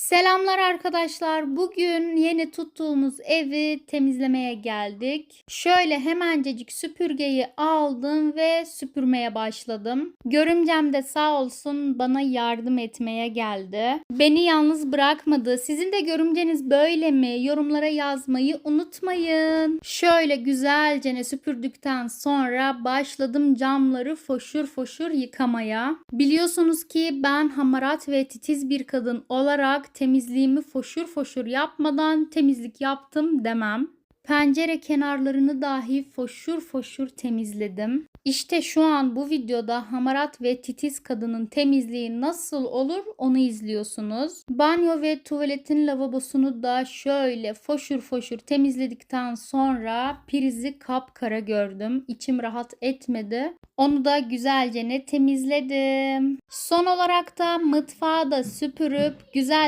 Selamlar arkadaşlar. Bugün yeni tuttuğumuz evi temizlemeye geldik. Şöyle hemencecik süpürgeyi aldım ve süpürmeye başladım. Görümcem de sağ olsun bana yardım etmeye geldi. Beni yalnız bırakmadı. Sizin de görümceniz böyle mi? Yorumlara yazmayı unutmayın. Şöyle güzelce süpürdükten sonra başladım camları foşur foşur yıkamaya. Biliyorsunuz ki ben hamarat ve titiz bir kadın olarak temizliğimi foşur foşur yapmadan temizlik yaptım demem. Pencere kenarlarını dahi foşur foşur temizledim. İşte şu an bu videoda hamarat ve titiz kadının temizliği nasıl olur onu izliyorsunuz. Banyo ve tuvaletin lavabosunu da şöyle foşur foşur temizledikten sonra prizi kapkara gördüm. İçim rahat etmedi. Onu da güzelce ne temizledim. Son olarak da mutfağı da süpürüp güzelce